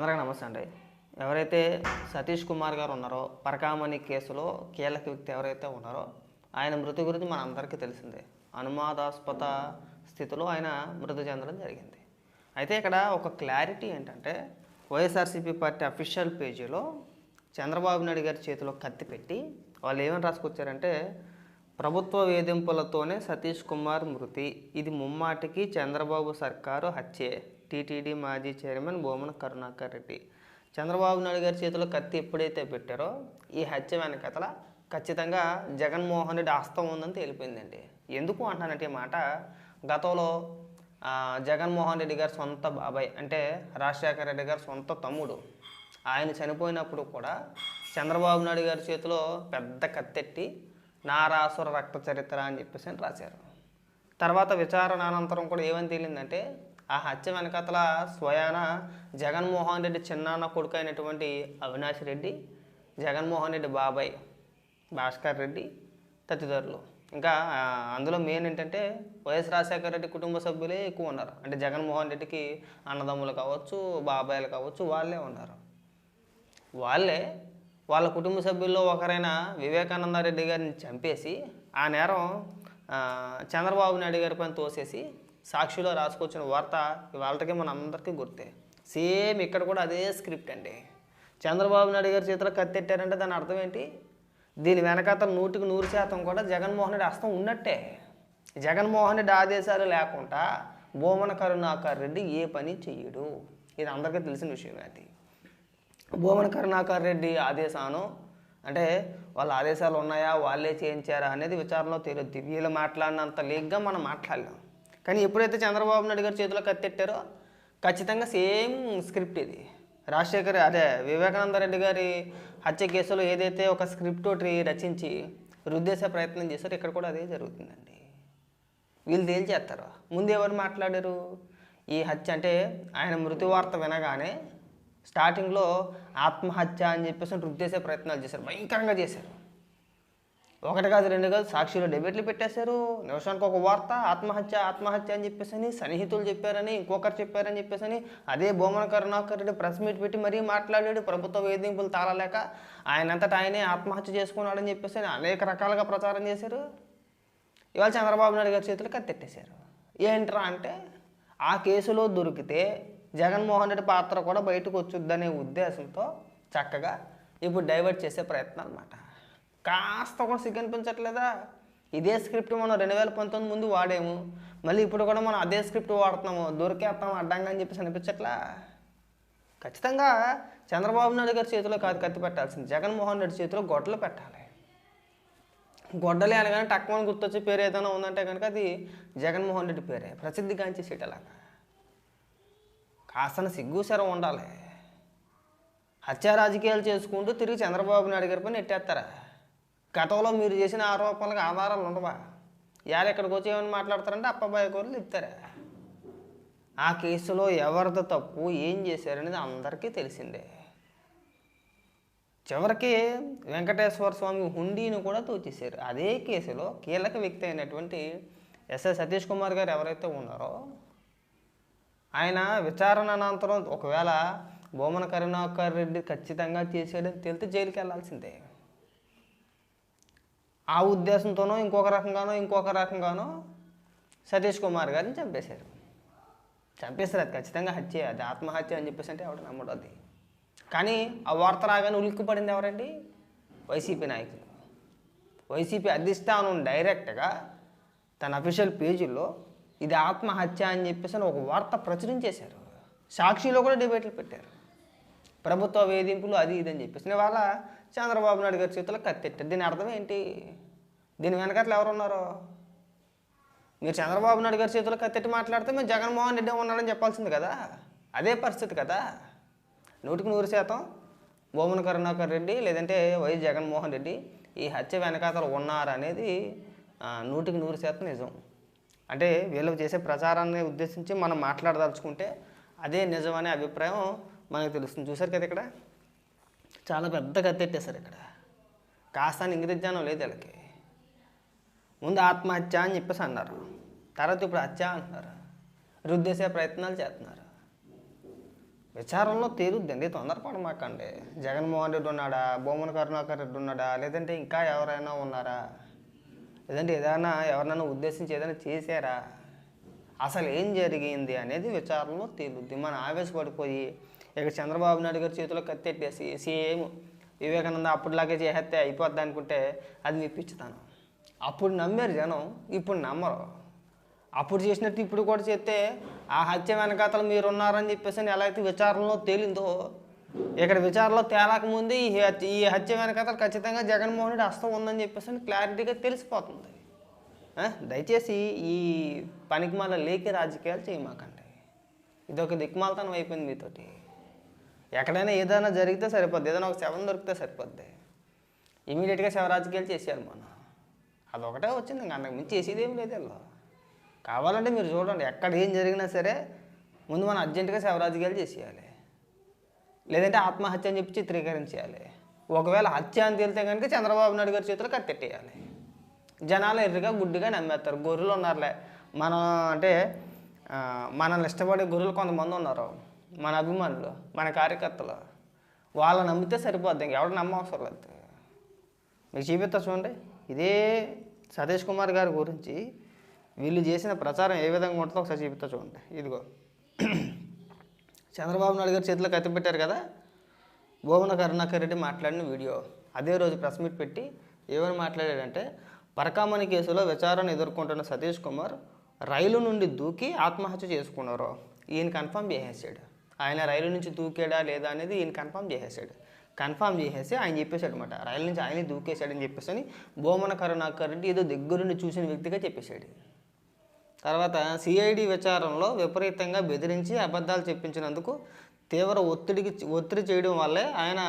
అందరికీ నమస్తే అండి. ఎవరైతే సతీష్ కుమార్ గారు ఉన్నారో పరకామణి కేసులో కీలక వ్యక్తి ఎవరైతే ఉన్నారో ఆయన మృతి గురించి మన అందరికీ తెలిసిందే. అనుమాదాస్పద స్థితిలో ఆయన మృతి చెందడం జరిగింది. అయితే ఇక్కడ ఒక క్లారిటీ ఏంటంటే వైఎస్ఆర్సీపీ పార్టీ అఫీషియల్ పేజీలో చంద్రబాబు నాయుడు గారి చేతిలో కత్తి పెట్టి వాళ్ళు ఏమని రాసుకొచ్చారంటే ప్రభుత్వ వేధింపులతోనే సతీష్ కుమార్ మృతి ఇది ముమ్మాటికి చంద్రబాబు సర్కారు హత్యే. టీటీడీ మాజీ చైర్మన్ భూమన కరుణాకర్ రెడ్డి. చంద్రబాబు నాయుడు గారి చేతిలో కత్తి ఎప్పుడైతే పెట్టారో ఈ హత్య వెనకతల ఖచ్చితంగా జగన్మోహన్ రెడ్డి హస్తం ఉందని తేలిపోయిందండి. ఎందుకు అంటున్నానంటే ఈ మాట గతంలో జగన్మోహన్ రెడ్డి గారి సొంత బాబాయ్ అంటే రాజశేఖర రెడ్డి గారి సొంత తమ్ముడు ఆయన చనిపోయినప్పుడు కూడా చంద్రబాబు నాయుడు గారి చేతిలో పెద్ద కత్తెట్టి నారాసుర రక్త చరిత్ర అని చెప్పేసి అని రాశారు. తర్వాత విచారణ అనంతరం కూడా ఏమని తేలిందంటే ఆ హత్య వెనకతల స్వయాన జగన్మోహన్ రెడ్డి చిన్నాన్న కొడుకు అయినటువంటి అవినాష్ రెడ్డి జగన్మోహన్ రెడ్డి బాబాయ్ భాస్కర్ రెడ్డి తదితరులు. ఇంకా అందులో మెయిన్ ఏంటంటే వైఎస్ రాజశేఖర రెడ్డి కుటుంబ సభ్యులే ఎక్కువ ఉన్నారు. అంటే జగన్మోహన్ రెడ్డికి అన్నదమ్ములు కావచ్చు బాబాయిలు కావచ్చు వాళ్ళే ఉన్నారు. వాళ్ళే వాళ్ళ కుటుంబ సభ్యుల్లో ఒకరైన వివేకానంద రెడ్డి గారిని చంపేసి ఆ నేరం చంద్రబాబు నాయుడు గారి పైన తోసేసి సాక్షిలో రాసుకొచ్చిన వార్త వాళ్ళకి మన అందరికీ గుర్తే. సేమ్ ఇక్కడ కూడా అదే స్క్రిప్ట్ అండి. చంద్రబాబు నాయుడు గారి చేతిలో కత్తెట్టారంటే దాని అర్థం ఏంటి? దీని వెనకాత నూటికి నూరు శాతం కూడా జగన్మోహన్ రెడ్డి హస్తం ఉన్నట్టే. జగన్మోహన్ రెడ్డి ఆదేశాలు లేకుండా భూమన కరుణాకర్ రెడ్డి ఏ పని చెయ్యడు. ఇది అందరికీ తెలిసిన విషయమే అది. భూమన కరుణాకర్ రెడ్డి ఆదేశాను అంటే వాళ్ళ ఆదేశాలు ఉన్నాయా? వాళ్ళే చేయించారా? అనేది విచారణలో తెలియదు వీళ్ళు మాట్లాడినంత లీగ్గా మనం మాట్లాడలేం. కానీ ఎప్పుడైతే చంద్రబాబు నాయుడు గారు చేతిలో కత్తెట్టారో ఖచ్చితంగా సేమ్ స్క్రిప్ట్ ఇది. రాజశేఖర్ అదే వివేకానంద రెడ్డి గారి హత్య కేసులో ఏదైతే ఒక స్క్రిప్ట్ ఒకటి రచించి రుద్దేసే ప్రయత్నం చేశారో ఇక్కడ కూడా అదే జరుగుతుందండి. వీళ్ళు తేల్చేస్తారు. ముందు ఎవరు మాట్లాడారు? ఈ హత్య అంటే ఆయన మృతి వార్త వినగానే స్టార్టింగ్లో ఆత్మహత్య అని చెప్పేసి రుద్దేసే ప్రయత్నాలు చేశారు. భయంకరంగా చేశారు. ఒకటి కాదు రెండు కాదు సాక్షిలో డెబేట్లు పెట్టేశారు. నిమిషానికి ఒక వార్త ఆత్మహత్య ఆత్మహత్య అని చెప్పేసి అని సన్నిహితులు చెప్పారని ఇంకొకరు చెప్పారని చెప్పేసి అని అదే బొమ్మన కరుణాకర్ రెడ్డి ప్రెస్ మీట్ పెట్టి మరీ మాట్లాడాడు. ప్రభుత్వ వేధింపులు తాళలేక ఆయనంతటా ఆయనే ఆత్మహత్య చేసుకున్నాడని చెప్పేసి అని అనేక రకాలుగా ప్రచారం చేశారు. ఇవాళ చంద్రబాబు నాయుడు గారి చేతులకు కత్తెట్టేశారు. ఏంట్రా అంటే ఆ కేసులో దొరికితే జగన్మోహన్ రెడ్డి పాత్ర కూడా బయటకు వచ్చుద్దనే ఉద్దేశంతో చక్కగా ఇప్పుడు డైవర్ట్ చేసే ప్రయత్నం అనమాట కాస్త కూడా సిగ్గు అనిపించట్లేదా? ఇదే స్క్రిప్ట్ మనం రెండు వేల పంతొమ్మిది ముందు వాడాము. మళ్ళీ ఇప్పుడు కూడా మనం అదే స్క్రిప్ట్ వాడుతున్నాము. దొరికేస్తాం అడ్డంగా అని చెప్పేసి అనిపించట్లా? ఖచ్చితంగా చంద్రబాబు నాయుడు గారి చేతిలో కాదు కత్తి పెట్టాల్సింది. జగన్మోహన్ రెడ్డి చేతిలో గొడ్డలు పెట్టాలి. గొడ్డలే అనగానే టక్మని గుర్తొచ్చే పేరు ఏదైనా ఉందంటే కనుక అది జగన్మోహన్ రెడ్డి పేరే. ప్రసిద్ధిగాంచే సీట్ అలాగా సిగ్గు శరం ఉండాలి. హత్యా రాజకీయాలు చేసుకుంటూ తిరిగి చంద్రబాబు నాయుడు గారి పైన ఎట్టేస్తారా గతంలో మీరు చేసిన ఆరోపణలకు ఆధారాలు ఉండవా? ఇవాళ ఇక్కడికి వచ్చి ఏమని మాట్లాడతారంటే అప్పబాయి కూరలు చెప్తారా ఆ కేసులో ఎవరిది తప్పు ఏం చేశారనేది అందరికీ తెలిసిందే. చివరికి వెంకటేశ్వర స్వామి హుండీని కూడా తోచేశారు. అదే కేసులో కీలక వ్యక్తి అయినటువంటి ఎస్ఎస్ సతీష్ కుమార్ గారు ఎవరైతే ఉన్నారో ఆయన విచారణ అనంతరం ఒకవేళ బొమ్మన కరుణాకర్ రెడ్డి ఖచ్చితంగా చేసాడని తెలితే జైలుకి వెళ్ళాల్సిందే ఆ ఉద్దేశంతోనో ఇంకొక రకంగానో ఇంకొక రకంగానో సతీష్ కుమార్ గారిని చంపేశారు. చంపేస్తారు అది ఖచ్చితంగా హత్య అది ఆత్మహత్య అని చెప్పేసి అంటే ఎవడు నమ్మడు అది. కానీ ఆ వార్త రాగానే ఉలిక్కి పడింది ఎవరండి? వైసీపీ నాయకులు. వైసీపీ అధిష్టానం డైరెక్ట్గా తన అఫీషియల్ పేజీలో ఇది ఆత్మహత్య అని చెప్పేసి అని ఒక వార్త ప్రచురించేశారు సాక్షిలో కూడా డిబేట్లు పెట్టారు. ప్రభుత్వ వేధింపులు అది ఇది అని చెప్పేసి. వాళ్ళ చంద్రబాబు నాయుడు గారి చేతిలో కత్తెట్టారు దీని అర్థం ఏంటి? దీని వెనకట్లు ఎవరున్నారో మీరు చంద్రబాబు నాయుడు గారి చేతిలో కత్తెట్టి మాట్లాడితే మేము జగన్మోహన్ రెడ్డి ఉన్నాడని చెప్పాల్సింది కదా? అదే పరిస్థితి కదా? నూటికి నూరు శాతం బొమ్మన కరుణాకర్ రెడ్డి లేదంటే వైఎస్ జగన్మోహన్ రెడ్డి ఈ హత్య వెనకాతలు ఉన్నారనేది నూటికి నూరు శాతం నిజం. అంటే వీళ్ళు చేసే ప్రచారాన్ని ఉద్దేశించి మనం మాట్లాడదలుచుకుంటే అదే నిజం అనే అభిప్రాయం మనకు తెలుస్తుంది. చూసారు కదా ఇక్కడ? చాలా పెద్ద కత్తెట్టేశారు ఇక్కడ. కాస్త ఇంగ్లీష్ లేదు వీళ్ళకి. ముందు ఆత్మహత్య అని చెప్పేసి అన్నారు. తర్వాత ఇప్పుడు హత్య అంటున్నారు. రుద్దేసే ప్రయత్నాలు చేస్తున్నారు. విచారంలో తేలుద్దండి తొందరపడమాకండి జగన్మోహన్ రెడ్డి ఉన్నాడా? బొమ్మన కరుణాకర్ రెడ్డి ఉన్నాడా? లేదంటే ఇంకా ఎవరైనా ఉన్నారా? లేదంటే ఏదైనా ఎవరినైనా ఉద్దేశించి ఏదైనా చేశారా? అసలు ఏం జరిగింది అనేది విచారణలో తేలుద్ది మనం ఆవేశపడిపోయి ఇక చంద్రబాబు నాయుడు గారి చేతిలో కత్తెట్టేసి సేమ్ వివేకానంద అప్పటిలాగే చేసేస్తే అయిపోద్ది అనుకుంటే అది మీ అప్పుడు నమ్మారు జనం ఇప్పుడు నమ్మరు. అప్పుడు చేసినట్టు ఇప్పుడు కూడా చేస్తే ఆ హత్య వెనకాతలు మీరు ఉన్నారని చెప్పేసి ఎలా అయితే విచారణలో తేలిందో ఇక్కడ విచారణలో తేలకముందే ఈ హత్య ఈ హత్య వెనకాతలు ఖచ్చితంగా జగన్మోహన్ రెడ్డి హస్తం ఉందని చెప్పేసి క్లారిటీగా తెలిసిపోతుంది. దయచేసి ఈ పనికిమాల లేకి రాజకీయాలు చేయమాకండి. ఇది ఒక దిక్మాలతనం అయిపోయింది మీతోటి. ఎక్కడైనా ఏదైనా జరిగితే సరిపోద్ది. ఏదైనా ఒక శవం దొరికితే సరిపోద్ది. ఇమీడియట్గా శవరాజకీయాలు చేసేయాలి చేశారు మనం అదొకటే వచ్చింది. ఇంకా అంతకు మించి చేసేది ఏం లేదు వీళ్ళు. కావాలంటే మీరు చూడండి ఎక్కడ ఏం జరిగినా సరే ముందు మనం అర్జెంటుగా శవరాజకీయాలు చేసేయాలి. లేదంటే ఆత్మహత్య అని చెప్పి చిత్రీకరించేయాలి. ఒకవేళ హత్య అని తేలితే కనుక చంద్రబాబు నాయుడు గారి చేతులు కత్తెట్టేయాలి జనాలు ఎర్రగా గుడ్డిగా నమ్మేస్తారు. గొర్రెలు ఉన్నారులే. మనం అంటే మనల్ని ఇష్టపడే గొర్రెలు కొంతమంది ఉన్నారు. మన అభిమానులు మన కార్యకర్తలు వాళ్ళని నమ్మితే సరిపోద్ది ఇంకెవరు నమ్మవసరం లేదు. మీకు చూపిస్తా చూడండి ఇదే సతీష్ కుమార్ గారి గురించి వీళ్ళు చేసిన ప్రచారం ఏ విధంగా ఉంటుందో ఒకసారి చూపిస్తా చూడండి. ఇదిగో. చంద్రబాబు నాయుడు గారు చేతిలో కత్తి పెట్టారు కదా భువన కరుణాకర్ రెడ్డి మాట్లాడిన వీడియో. అదే రోజు ప్రెస్ మీట్ పెట్టి ఏమని మాట్లాడాడంటే పరకామణి కేసులో విచారణ ఎదుర్కొంటున్న సతీష్ కుమార్ రైలు నుండి దూకి ఆత్మహత్య చేసుకున్నారు. ఈయన కన్ఫర్మ్ చేసేసాడు. ఆయన రైలు నుంచి దూకాడా లేదా అనేది ఈయన కన్ఫర్మ్ చేసేసాడు. కన్ఫర్మ్ చేసేసి ఆయన చెప్పేశాడు అనమాట రైలు నుంచి ఆయనే దూకేశాడని చెప్పేసి అని భూమన కరుణాకర్ రెడ్డి ఏదో దగ్గరుండి చూసిన వ్యక్తిగా చెప్పేశాడు. తర్వాత సిఐడి విచారంలో విపరీతంగా బెదిరించి అబద్ధాలు చెప్పించినందుకు తీవ్ర ఒత్తిడికి ఒత్తిడి చేయడం వల్లే ఆయన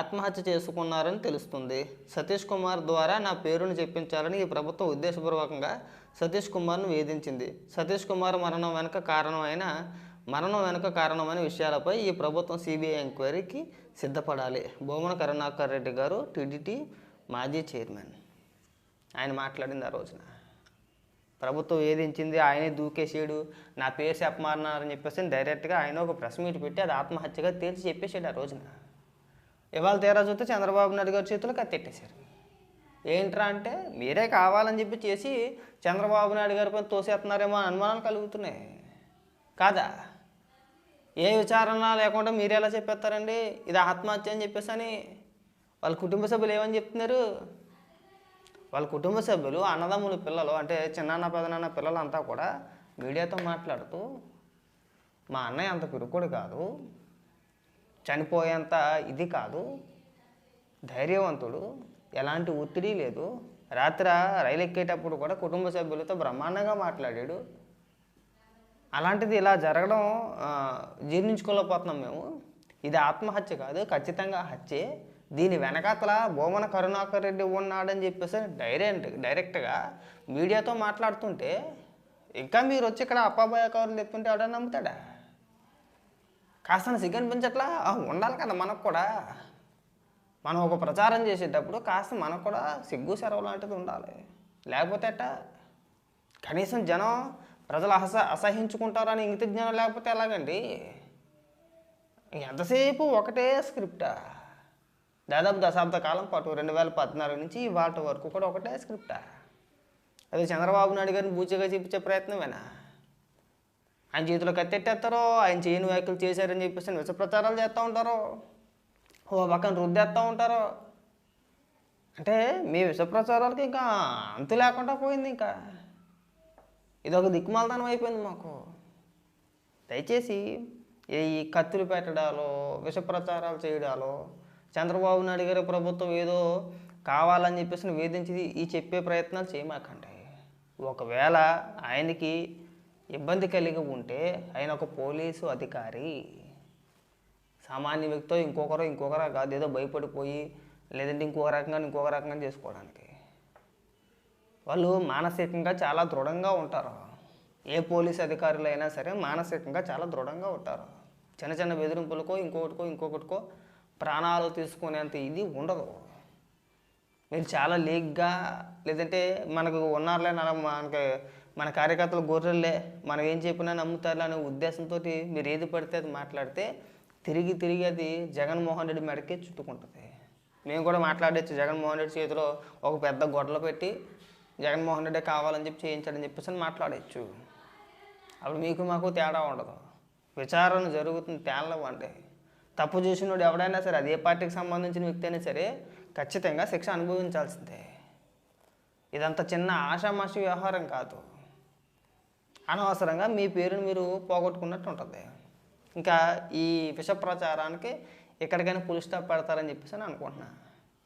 ఆత్మహత్య చేసుకున్నారని తెలుస్తుంది. సతీష్ కుమార్ ద్వారా నా పేరును చెప్పించాలని ఈ ప్రభుత్వం ఉద్దేశపూర్వకంగా సతీష్ కుమార్ను వేధించింది. సతీష్ కుమార్ మరణం వెనుక కారణమైన మరణం వెనుక కారణమైన విషయాలపై ఈ ప్రభుత్వం సిబిఐ ఎంక్వైరీకి సిద్ధపడాలి. భూమన కరుణాకర్ రెడ్డి గారు టీడీటీ మాజీ చైర్మన్. ఆయన మాట్లాడింది ఆ రోజున. ప్రభుత్వం వేధించింది ఆయనే దూకేసాడు నా పేరు చెప్పమన్నారని చెప్పేసి డైరెక్ట్గా ఆయన ఒక ప్రెస్ మీట్ పెట్టి అది ఆత్మహత్యగా తేల్చి చెప్పేసాడు ఆ రోజున. ఇవాళ తీరా చూస్తే చంద్రబాబు నాయుడు గారి చేతులు కత్తెట్టేశారు ఏంట్రా అంటే మీరే కావాలని చెప్పి చేసి చంద్రబాబు నాయుడు గారి పైన తోసేస్తున్నారేమో అనుమానాలు కలుగుతున్నాయి. కాదా? ఏ విచారణ లేకుండా మీరు ఎలా చెప్పేస్తారండి? ఇది ఆత్మహత్య అని చెప్పేసి అని వాళ్ళ కుటుంబ సభ్యులు ఏమని చెప్తున్నారు? వాళ్ళ కుటుంబ సభ్యులు అన్నదమ్ములు పిల్లలు అంటే చిన్నాన్న పెదనాన్న పిల్లలంతా కూడా మీడియాతో మాట్లాడుతూ మా అన్నయ్య అంత పిరుకుడు కాదు చనిపోయేంత ఇది కాదు ధైర్యవంతుడు ఎలాంటి ఒత్తిడి లేదు. రాత్రి రైలు ఎక్కేటప్పుడు కూడా కుటుంబ సభ్యులతో బ్రహ్మాండంగా మాట్లాడాడు. అలాంటిది ఇలా జరగడం జీర్ణించుకోలేకపోతున్నాం మేము. ఇది ఆత్మహత్య కాదు ఖచ్చితంగా హత్యే. దీని వెనకాతల భూమన కరుణాకర్ రెడ్డి ఉన్నాడని చెప్పేసి డైరెక్ట్ డైరెక్ట్గా మీడియాతో మాట్లాడుతుంటే ఇంకా మీరు వచ్చి ఇక్కడ అప్పాబాయ కవర్లు చెప్తుంటే ఎవడన్నా నమ్ముతాడా? కాస్త సిగ్గు పెంచట్లా? ఉండాలి కదా మనకు కూడా. మనం ఒక ప్రచారం చేసేటప్పుడు కాస్త మనకు కూడా సిగ్గు సెరవు లాంటిది ఉండాలి. లేకపోతే ఎట్టా? కనీసం జనం ప్రజలు అస అసహించుకుంటారని ఇంగిత జ్ఞానం లేకపోతే ఎలాగండి? ఎంతసేపు ఒకటే స్క్రిప్టా? దాదాపు దశాబ్ద కాలం పాటు రెండు వేల పద్నాలుగు నుంచి వాటి వరకు కూడా ఒకటే స్క్రిప్టా? అదే చంద్రబాబు నాయుడు గారిని బూచిగా చూపించే ప్రయత్నమేనా? ఆయన చేతిలో కత్తెట్టేస్తారో? ఆయన చేయని వ్యాఖ్యలు చేశారని చెప్పేసి విష ప్రచారాలు చేస్తూ ఉంటారో? ఓ పక్కన రుద్దేస్తూ ఉంటారో? అంటే మీ విష ప్రచారాలకి ఇంకా అంతు లేకుండా పోయింది ఇంకా. ఇది ఒక దిక్కుమాలతనం అయిపోయింది మాకు. దయచేసి ఈ కత్తులు పెట్టడాలో విష ప్రచారాలు చేయడాలో చంద్రబాబు నాయుడు గారి ప్రభుత్వం ఏదో కావాలని చెప్పేసి వేధించి ఈ చెప్పే ప్రయత్నాలు చేయమాకండి. ఒకవేళ ఆయనకి ఇబ్బంది కలిగి ఉంటే ఆయన ఒక పోలీసు అధికారి. సామాన్య వ్యక్తితో ఇంకొకరు ఇంకొకరు కాదు ఏదో భయపడిపోయి లేదంటే ఇంకొక రకంగా ఇంకొక రకంగా చేసుకోవడానికి. వాళ్ళు మానసికంగా చాలా దృఢంగా ఉంటారు. ఏ పోలీస్ అధికారులు అయినా సరే మానసికంగా చాలా దృఢంగా ఉంటారు. చిన్న చిన్న బెదిరింపులకో ఇంకొకటికో ఇంకొకటికో ప్రాణాలు తీసుకునేంత ఇది ఉండదు. మీరు చాలా లీక్గా లేదంటే మనకు ఉన్నారులే మనకి మన కార్యకర్తలు గొర్రెలే మనం ఏం చెప్పినా నమ్ముతారులే అనే ఉద్దేశంతో మీరు ఏది పడితే అది మాట్లాడితే తిరిగి తిరిగి అది జగన్మోహన్ రెడ్డి మెడకే చుట్టుకుంటుంది. మేము కూడా మాట్లాడచ్చు జగన్మోహన్ రెడ్డి చేతిలో ఒక పెద్ద గొడ్డలు పెట్టి జగన్మోహన్ రెడ్డి కావాలని చెప్పి చేయించాడని చెప్పేసి అని మాట్లాడచ్చు. అప్పుడు మీకు మాకు తేడా ఉండదు. విచారణ జరుగుతుంది తేలవండి. తప్పు చేసినోడు ఎవడైనా సరే అదే పార్టీకి సంబంధించిన వ్యక్తి అయినా సరే ఖచ్చితంగా శిక్ష అనుభవించాల్సిందే. ఇదంత చిన్న ఆషామాషి వ్యవహారం కాదు. అనవసరంగా మీ పేరును మీరు పోగొట్టుకున్నట్టు ఉంటుంది. ఇంకా ఈ విష ప్రచారానికి ఎక్కడికైనా పులి స్టాప్ పెడతారని చెప్పేసి అని అనుకుంటున్నాను